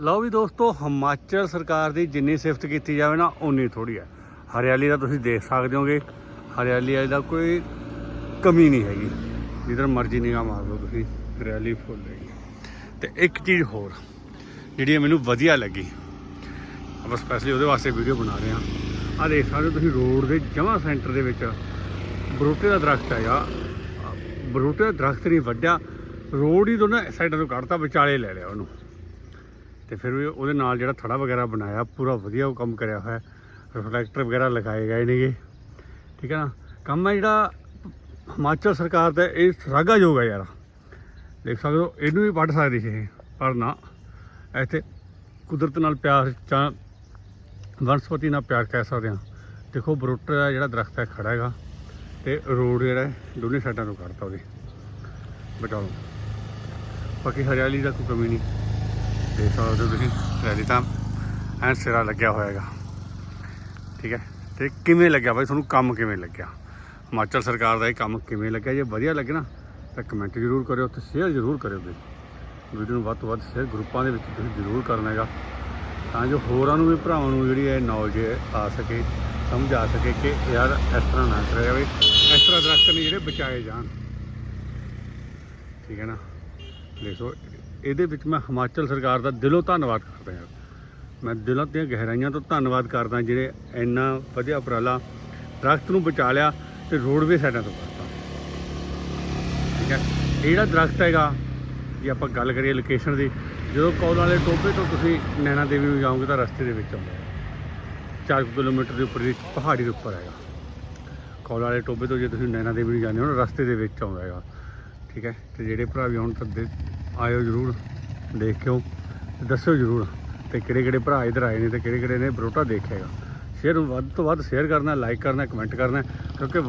ਲਓ ਵੀ ਦੋਸਤੋ, ਹਿਮਾਚਲ ਸਰਕਾਰ ਦੀ ਜਿੰਨੀ ਸਿਫਤ ਕੀਤੀ ਜਾਵੇ ਨਾ ਉਨੀ ਥੋੜੀ ਹੈ। ਹਰਿਆਲੀ ਦਾ ਤੁਸੀਂ ਦੇਖ ਸਕਦੇ ਹੋਗੇ, ਹਰਿਆਲੀ ਵਾਲੀ ਦਾ ਕੋਈ ਕਮੀ ਨਹੀਂ ਹੈਗੀ। ਜਿੱਧਰ ਮਰਜ਼ੀ ਨਿਗਾਹ ਮਾਰ ਲਓ ਤੁਸੀਂ, ਹਰਿਆਲੀ ਫੁੱਲ ਹੈਗੀ। ਤੇ ਇੱਕ ਚੀਜ਼ ਹੋਰ, ਜਿਹੜੀ ਮੈਨੂੰ ਵਧੀਆ ਲੱਗੀ। ਆਪਾਂ ਸਪੈਸ਼ਲੀ ਉਹਦੇ ਵਾਸਤੇ ਵੀਡੀਓ ਬਣਾ ਰਹੇ ਹਾਂ। ਆਹ ਦੇਖ ਸਕਦੇ ਹੋ ਤੁਸੀਂ ਰੋਡ ਦੇ ਜਮਾਂ ਸੈਂਟਰ ਦੇ ਵਿੱਚ, ਬਰੂਟੇ ਦਾ ਦਰਖਤ ਹੈਗਾ। ਬਰੂਟੇ ਦਾ ਦਰਖਤ ਨਹੀਂ ਵੱਡਿਆ ਰੋਡ ਹੀ ਦੋਨਾਂ ਸਾਈਡਾਂ ਤੋਂ ਕੱਢਤਾ, ਵਿਚਾਲੇ ਲੈ ਲਿਆ ਉਹਨੂੰ। ਤੇ ਫਿਰ ਵੀ ਉਹਦੇ ਨਾਲ ਜਿਹੜਾ ਥੜਾ ਵਗੈਰਾ ਬਣਾਇਆ, ਪੂਰਾ ਵਧੀਆ ਉਹ ਕੰਮ ਕਰਿਆ ਹੋਇਆ ਰਿਫਲੈਕਟਰ ਵਗੈਰਾ ਲਗਾਏ ਗਏ ਨੇਗੇ। ਠੀਕ ਹੈ ਨਾ? ਕੰਮ ਹੈ ਜਿਹੜਾ ਹਿਮਾਚਲ ਸਰਕਾਰ ਦਾ ਇਹ ਸ਼ਲਾਘਾਯੋਗ ਹੈ ਯਾਰ। ਦੇਖ ਸਕਦੇ ਹੋ, ਇਹਨੂੰ ਵੀ ਵੱਢ ਸਕਦੇ ਸੀ ਇਹ, ਪਰ ਨਾ। ਇੱਥੇ ਕੁਦਰਤ ਨਾਲ ਪਿਆਰ ਜਾਂ ਵਨਸਪਤੀ ਨਾਲ ਪਿਆਰ ਕਹਿ ਸਕਦੇ ਹਾਂ। ਦੇਖੋ, ਬਰੂਟੇ ਦਾ ਜਿਹੜਾ ਦਰਖਤ ਹੈ, ਖੜਾ ਹੈਗਾ ਤੇ ਰੋਡ ਜਿਹੜਾ ਦੋਨੇ ਸਾਈਡਾਂ ਤੋਂ ਕੱਢਤਾ ਉਹਦੇ ਬਚਾਓ। ਬਾਕੀ ਹਰਿਆਲੀ ਦਾ ਕੋਈ ਕਮੀ ਨਹੀਂ। ਦੇਖ ਸਕਦੇ ਹੋ ਤੁਸੀਂ ਹਰਿਆਲੀ ਤਾਂ ਐਂ ਸਿਰਾ ਲੱਗਿਆ ਹੋਇਆ ਠੀਕ ਹੈ? ਤੇ ਕਿਵੇਂ ਲੱਗਿਆ ਬਾਈ? ਤੁਹਾਨੂੰ ਕੰਮ ਕਿਵੇਂ ਲੱਗਿਆ? ਹਿਮਾਚਲ ਸਰਕਾਰ ਦਾ ਇਹ ਕੰਮ ਕਿਵੇਂ ਲੱਗਿਆ? ਜੇ ਵਧੀਆ ਲੱਗੇ ਨਾ, ਤਾਂ ਕਮੈਂਟ ਜ਼ਰੂਰ ਕਰਿਓ ਤੇ ਸ਼ੇਅਰ ਜ਼ਰੂਰ ਕਰਿਓ ਵੀ ਵੀਡੀਓ ਨੂੰ ਵੱਧ ਤੋਂ ਵੱਧ ਸ਼ੇਅਰ ਗਰੁੱਪਾਂ ਦੇ ਵਿੱਚ ਤੁਸੀਂ ਜ਼ਰੂਰ ਕਰਨਾ ਹੈਗਾ। ਤਾਂ ਜੋ ਹੋਰਾਂ ਨੂੰ ਵੀ, ਭਰਾਵਾਂ ਨੂੰ ਜਿਹੜੀ ਇਹ ਨੌਲੇਜ ਆ ਸਕੇ, ਸਮਝ ਆ ਸਕੇ ਕਿ ਯਾਰ ਇਸ ਤਰ੍ਹਾਂ ਨਾ ਕਰਿਆ ਜਾਵੇ, ਇਸ ਤਰ੍ਹਾਂ ਦਰਖਤ ਨੇ ਜਿਹੜੇ ਬਚਾਏ ਜਾਣ। ਠੀਕ ਹੈ ਨਾ? ਦੇਖੋ ਇਹਦੇ ਵਿੱਚ ਮੈਂ ਹਿਮਾਚਲ ਸਰਕਾਰ ਦਾ ਦਿਲੋਂ ਧੰਨਵਾਦ ਕਰਦਾ ਹਾਂ। ਮੈਂ ਦਿਲਾਂ ਦੀਆਂ ਗਹਿਰਾਈਆਂ ਤੋਂ ਧੰਨਵਾਦ ਕਰਦਾ ਜਿਹੜੇ ਇੰਨਾ ਵਧੀਆ ਉਪਰਾਲਾ ਦਰਖਤ ਨੂੰ ਬਚਾ ਲਿਆ ਤੇ ਰੋਡਵੇ ਸਾਈਡਾਂ ਤੋਂ ਕਰਤਾ ਠੀਕ ਹੈ? ਜਿਹੜਾ ਦਰਖਤ ਹੈਗਾ, ਜੇ ਆਪਾਂ ਗੱਲ ਕਰੀਏ ਲੋਕੇਸ਼ਨ ਦੀ, ਜਦੋਂ ਕੌਲ ਵਾਲੇ ਟੋਭੇ ਤੋਂ ਤੁਸੀਂ ਨੈਣਾ ਦੇਵੀ ਨੂੰ ਜਾਓਗੇ ਤਾਂ ਰਸਤੇ ਦੇ ਵਿੱਚ ਆਉਂਦਾ ਹੈ। 4 ਕਿਲੋਮੀਟਰ ਦੇ ਉੱਪਰ ਦੀ ਪਹਾੜੀ ਦੇ ਉੱਪਰ ਹੈਗਾ। ਕੌਲ ਵਾਲੇ ਟੋਭੇ ਤੋਂ ਜੇ ਤੁਸੀਂ ਨੈਣਾ ਦੇਵੀ ਨੂੰ ਜਾਂਦੇ ਹੋ ਨਾ, ਰਸਤੇ ਦੇ ਵਿੱਚ ਆਉਂਦਾ ਹੈਗਾ। ਠੀਕ ਹੈ? ਤੇ ਜਿਹੜੇ ਭਰਾ ਵੀ ਹੁਣ ਤਾਂ ਦੇ- ਆਇਓ ਜ਼ਰੂਰ, ਦੇਖਿਓ, ਦੱਸਿਓ ਜ਼ਰੂਰ ਤੇ ਕਿਹੜੇ ਕਿਹੜੇ ਭਰਾ ਇਧਰ ਆਏ ਨੇ ਤੇ ਕਿਹੜੇ ਕਿਹੜੇ ਨੇ ਬਰੋਟਾ ਦੇਖਿਆਗਾ ਸ਼ੇਅਰ ਵੱਧ ਤੋਂ ਵੱਧ ਸ਼ੇਅਰ ਕਰਨਾ ਲਾਈਕ ਕਰਨਾ ਕਮੈਂਟ ਕਰਨਾ, ਕਿਉਂਕਿ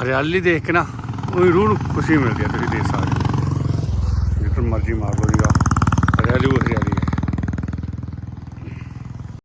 ਹਰਿਆਲੀ ਦੇਖ ਕੇ ਨਾ ਉਹ ਰੂਹ ਨੂੰ ਖੁਸ਼ੀ ਮਿਲਦੀ ਹੈ ਤੁਸੀਂ ਦੇਖ ਸਕਦੇ ਹੋ ਜਿੱਥੇ ਮਰਜ਼ੀ ਮਾਰ ਲਓ ਜੀਗਾ ਹਰਿਆਲੀ ਉਹ ਹਰਿਆਲੀ।